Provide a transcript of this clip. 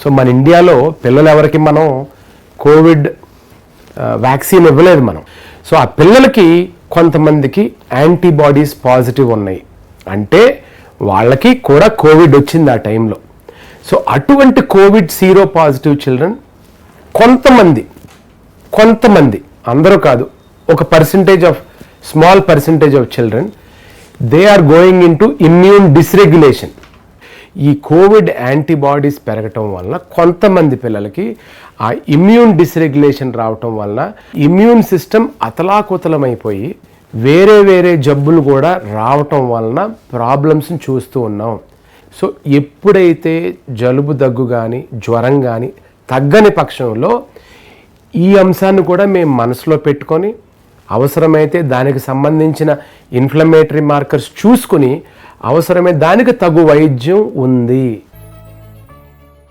So మన ఇండియాలో పిల్లలు ఎవరికి మనం కోవిడ్ వ్యాక్సిన్ ఇవ్వలేదు మనం. సో ఆ పిల్లలకి కొంతమందికి యాంటీబాడీస్ పాజిటివ్ ఉన్నాయి. అంటే వాళ్ళకి కూడా కోవిడ్ వచ్చింది ఆ టైంలో. సో అటువంటి కోవిడ్ సీరో పాజిటివ్ చిల్డ్రన్ కొంతమంది కొంతమంది అందరూ కాదు ఒక percentage of small percentage of children they are going in to immune dysregulation. ఈ కోవిడ్ యాంటీబాడీస్ పెరగటం వలన కొంతమంది పిల్లలకి ఆ ఇమ్యూన్ డిస్రెగ్యులేషన్ రావటం వలన ఇమ్యూన్ సిస్టమ్ అతలాకుతలమైపోయి వేరే వేరే జబ్బులు కూడా రావటం వలన ప్రాబ్లమ్స్ని చూస్తూ ఉన్నాం. సో ఎప్పుడైతే జలుబు దగ్గు కానీ జ్వరం కానీ తగ్గని పక్షంలో ఈ అంశాన్ని కూడా మేము మనసులో పెట్టుకొని అవసరమైతే దానికి సంబంధించిన ఇన్ఫ్లమేటరీ మార్కర్స్ చూసుకుని అవసరమే దానికి తగు వైద్యం ఉంది.